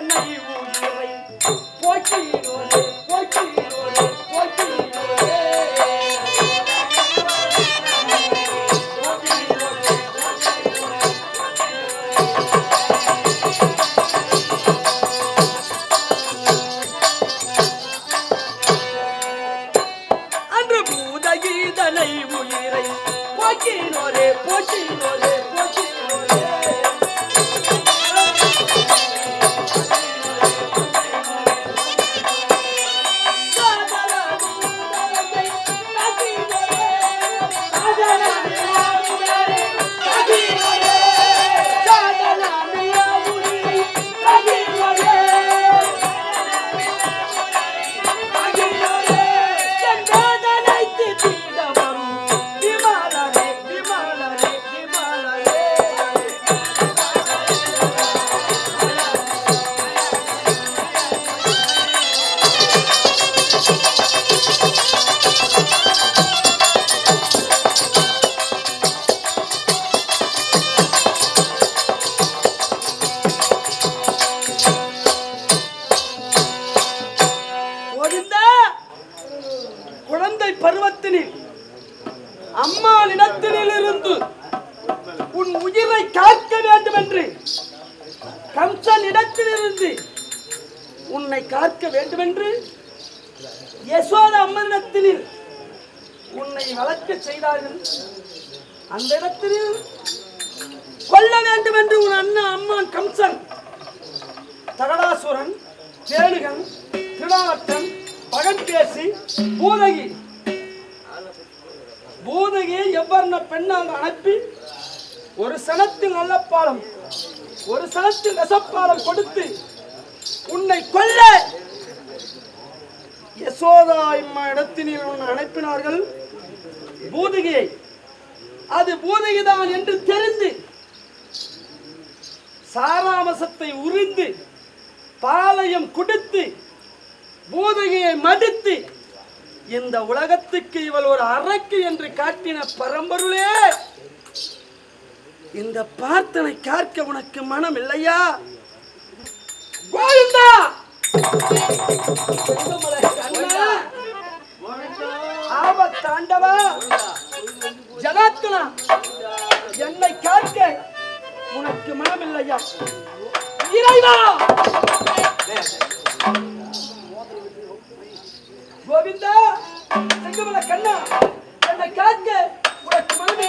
இதனை உயிரை போக்கினோரே போக்கினோரே போக்கினோரே அன்று பூதகீதனை உயிரை போக்கினோரே போக்கினோரே இருந்து உன்னை காக்க வேண்டும் என்று யசோத அம்மனிடத்தில் உன்னை வளர்க்க செய்தார்கள். அந்த இடத்தில் கொல்ல வேண்டும் என்று உன் அண்ணன் அம்மான் கம்சன் தகடாசுரன் தேனுகன் திருடாவட்டன் பகன் பேசி பூதகி. பூதகியை எவ்வாறு பெண்ணாக அனுப்பி ஒரு சனத்தில் நல்ல பாலம் ஒரு சனத்தில் ரசப்பாலம் கொடுத்து உன்னை கொல்ல! யசோதா இம்மா இடத்தினில் உன்னை அனுப்பினார்கள். பூதகியை அது பூதகிதான் என்று தெரிந்து சாராமசத்தை உறிந்து பாளையம் குடித்து பூதகியை மடித்து இந்த உலகத்துக்கு இவள் ஒரு அரக்கு என்று காட்டின பரம்பொருளே! இந்த பார்த்தனை காக்க உனக்கு மனம் இல்லையா கோவிந்தா ஆபத்தாண்டவா ஜனாத்தனா என்னை காக்க உனக்கு மனம் இல்லையா இறைவா! கோவிந்தா செங்கமல கண்ணா என்னை காக்க உனக்கு மனமே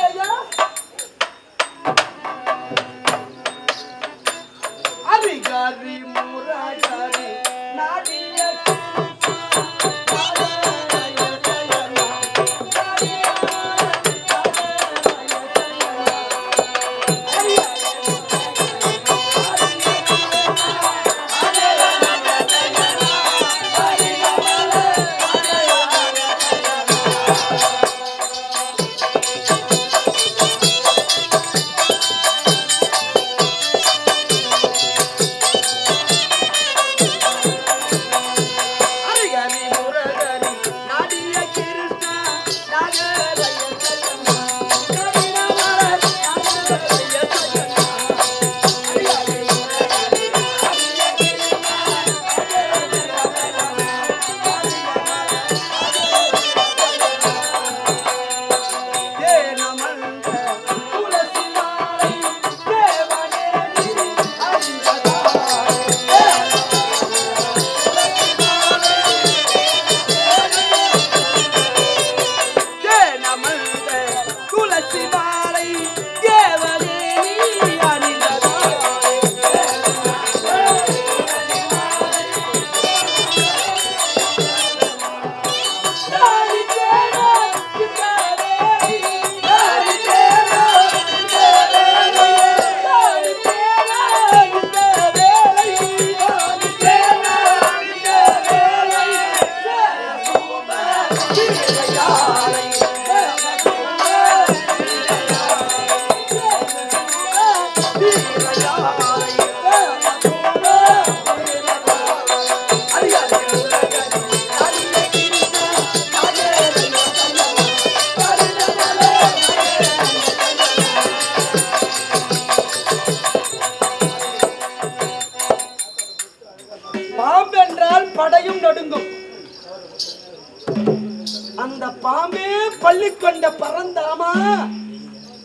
பாம்பே பள்ளி கொண்ட பறந்தாமா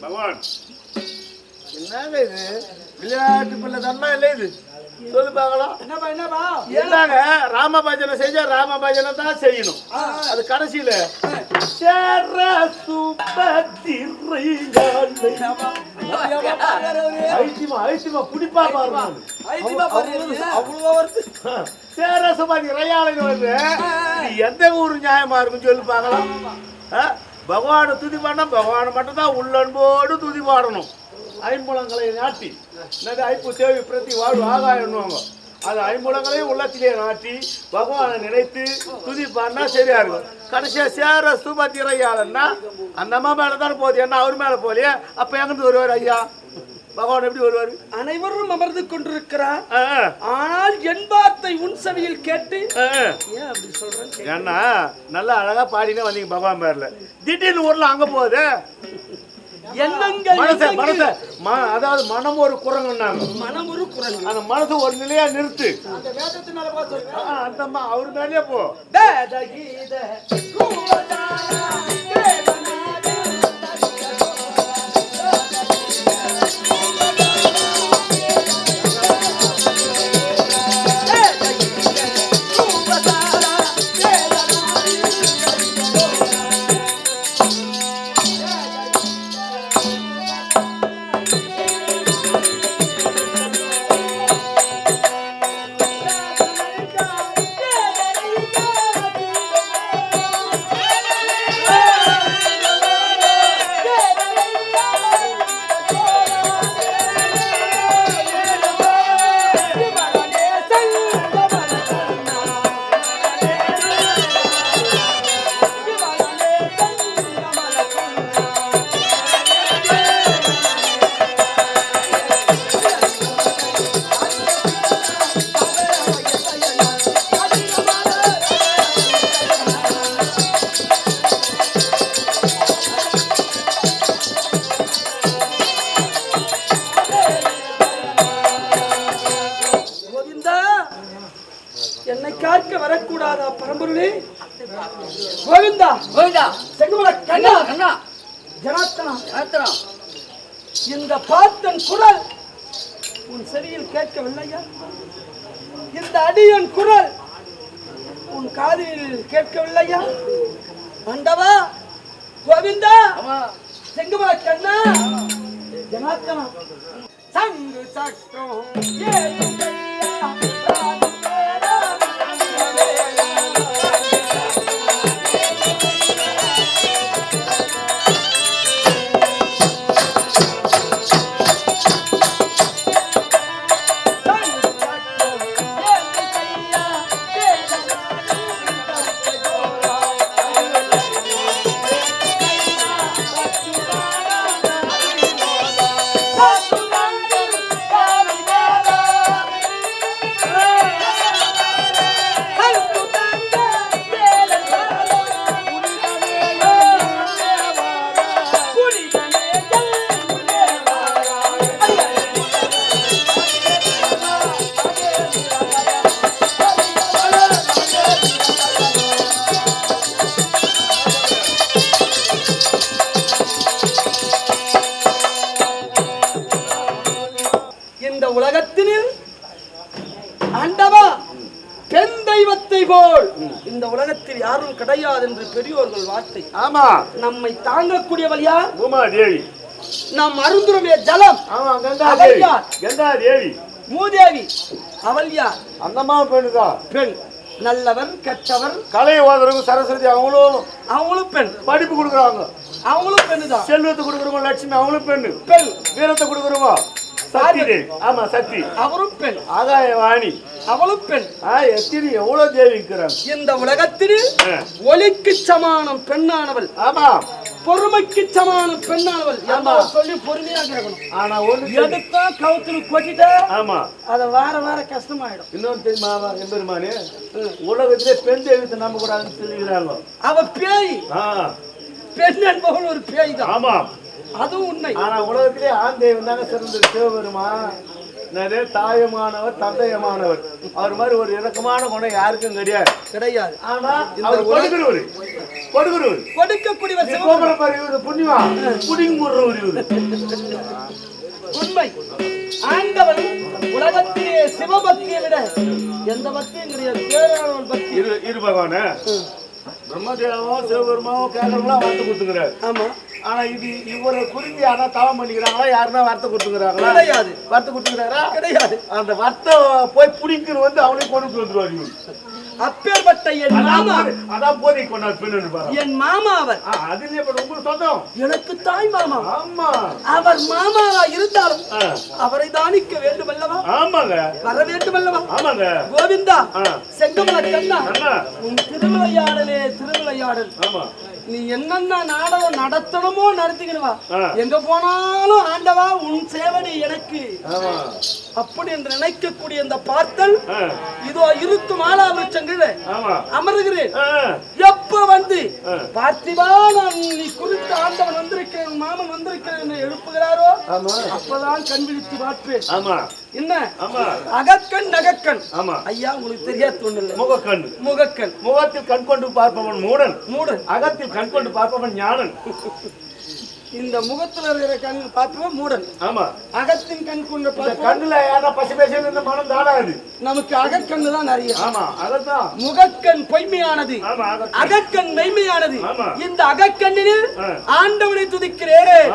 பகவான். என்னங்க இது? விளையாட்டு பிள்ளை தன்மா இல்லை இது. சொல்லு பார்க்கலாம் என்னப்பா என்னப்பா? என்னங்க? ராம பஜனை செஞ்சா ராம பஜனை தான் செய்யணும். அது கடைசியில சேர ஐத்தியமா ஐத்தியமா குடிப்பா பாருங்க. அவ்வளோ வருது. சேர சுபதி ரயாளுங்க வந்து எந்த ஊரு நியாயமா இருக்கும் சொல்லி பார்க்கலாம்? பகவானை துதி பண்ண பகவானை மட்டும் தான் உள்ளன்போடு துதி பாடணும். ஐம்புலங்களை நாட்டி. என்னது ஐப்பு சேவி பிரதி வாழ்வு ஆகாயம்னுவாங்க அது ஐம்புலங்களையும் உள்ளத்திலே நாட்டி பகவானை நினைத்து துதி பாடினா சரியா இருக்கும். கடைசியா சேர சுபதி ரயாளன்னா அந்த அம்மா மேல தானே போகுது. என்ன அவர் மேல போகலையே? அப்ப எங்கிருந்து வருவார் ஐயா? பகவான் எப்படி வருவார்? அனைவரும் அமர்ந்து கொண்டிருக்கிறார். ஆனால் என் வார்த்தை உன் செவியில் கேட்டு. ஏன் அப்படி சொல்றேன் ஏன்னா நல்லா அழகா பாடினே வந்தீங்க பகவான் பேர்ல. திடீர்னு ஊர்ல அங்க போகுது. எண்ணங்கள் அதாவது மனம் ஒரு குரங்குன்னாங்க மனம் ஒரு குரங்கு. அந்த மனசு ஒரு நிலையா நிறுத்து. அந்த அவர் மேலே போ. இந்த பார்த்தன் குரல் உன் செவியில் கேட்கவில்லையா? இந்த அடியன் குரல் உன் காதில் கேட்கவில்லையா? ஆண்டவா கோவிந்தா ஆமா. செங்கமல கண்ணா. ஜனாத்தனா சங்கு சக்கரம் இந்த கிடையாது என்று பெரியோர்கள் வார்த்தை. ஆமா. நம்மை தாங்கக்கூடியவள் யார்? உமா தேவி. நாம் அருந்துருமே ஜலம். ஆமா கங்கா அவள் தேவி யார்? கங்கா தேவி. மூதேவி. அவள் யார்? அந்த அம்மா பெண்ணுதான் பெண். நல்லவர் கெட்டவர். கலை ஓதுறவங்க சரஸ்வதி அவங்களும் அவங்களும் பெண். படிப்பு கொடுக்குறாங்க அவங்களும் பெண்ணுதான். செல்வத்தை கொடுக்குறவங்க லட்சுமி அவங்களும் பெண்ணு. பெண். வீரத்தை கொடுக்குறவங்க. சக்தி ஆமா சக்தி. அவரும் பெண். ஆகாய வாணி அவளும் பெண். ஆ எத்தனை எவ்வளவு தேவி இருக்கிறாங்க இந்த உலகத்தில். ஒலிக்கு சமானம் பெண்ணானவள். ஆமா. பொறுமைக்கு சமானம் பெண்ணானவள். ஆமா. சொல்லி பொறுமையா கேட்கணும். ஆனா ஒண்ணு தெரியும். எதுக்கும் கவுத்துல கொட்டிட்டா? ஆமா. அது வார வார கஷ்டமாயிடும். இன்னொன்னு தெரியுமா எம்பெருமானு? உலகத்திலே பெண் தெய்வத்தை நம்ப கூடாதுன்னு சொல்லிக்கிறாங்க. அவ பேய். பெண் என்பவள் ஒரு பேய் தான் ஆமா. அதுவும் உண்மை. ஆனா உலகத்திலே ஆண் தெய்வம் தாங்க சிறந்தது. சிவபெருமா நிறைய தாயமானவர் தந்தையமானவர். அவர் மாதிரி ஒரு இறக்கமான குணம் யாருக்கும் கிடையாது. கிடையாது. ஆனா அவர் கொடுக்கிறவர். கொடுக்கிறவர். கொடுக்கக்கூடியவர் நீ சிவபெருமான். கோபுரம் பாரு இவரு புண்ணியமா? புடிங்க முடுறவர் இவரு. உண்மை. ஆண்டவன் உலகத்திலே சிவபக்தியை விட எந்த பக்தியும் கிடையாது. பேரானவன் பக்தி. இரு இரு பகவானே பிரம்மதேவம் சிவபெருமாவும் கேட்கறவங்களா வார்த்தை கொடுத்துக்கிறாரு. ஆமா. ஆனா இது இவரை குறிஞ்சி யாரா தவம் பண்ணிக்கிறாங்களா? யாருன்னா வார்த்தை கொடுத்துக்கிறாங்களா? கிடையாது. வார்த்தை கொடுத்துக்கிறாரா? கிடையாது. அந்த வார்த்தை போய் புடிங்கன்னு வந்து அவனையும் கொண்டு வந்துருவாரு அப்பேற்பட்ட என் மாமா. அதான் போதை கொண்டாரு பெண்ணு என் மாமா அவர். அதுலயே உங்களுக்கு சொந்தம். எனக்கு தாய் மாமா. ஆமா. அவர் மாமாவா இருந்தாலும் அவரை தானிக்க வேண்டும் அல்லவா? ஆமாங்க. வர வேண்டும் அல்லவா? ஆமாங்க. கோவிந்தா. செங்கமல கண்ணா உன் திருவிளையாடலே திருவிளையாடல். ஆமா. நீ என்னென்ன நாடகம் நடத்தணுமோ நடத்திக்கணுவா ஆ. எங்க போனாலும் ஆண்டவா உன் சேவடி எனக்கு. அப்படி என்று நினைக்கக்கூடிய இந்த பார்த்தல் இதோ இருக்கும் ஆலாவிருச்சங்களே அமருகிறேன். எப்ப வந்து? ஆ. பார்த்திபா நான் நீ குறித்த ஆண்டவன் வந்திருக்கிறேன் மாமன் வந்திருக்கிறேன் என்று எழுப்புகிறாரோ? அப்பதான் கண் விழித்து பார்ப்பேன். ஆமா. என்ன? அகக்கண் நகக்கண். ஆமா. ஐயா உங்களுக்கு தெரியாத ஒண்ணு முகக்கண். முகக்கண். முகத்தில் கண் கொண்டு பார்ப்பவன் மூடன். மூடு அகத்தில் கண் கொண்டு பார்ப்பவன் ஞானன். இந்த முகத்துல இருக்கிற கண் பார்ப்பவன் மூடன் ஆமா. அகத்தின் கண் கொண்டு கண்ணுல யாரா பசி பேசி இந்த மனம் தாடாது நமக்கு அகக்கண்ணு தான் நிறைய. ஆமா அதத்தான். முகக்கண் பொய்மையானது. அகக்கண் மெய்மையானது. இந்த அகக்கண்ணினில் ஆ. ஆண்டவனை துதிக்கிறேன்.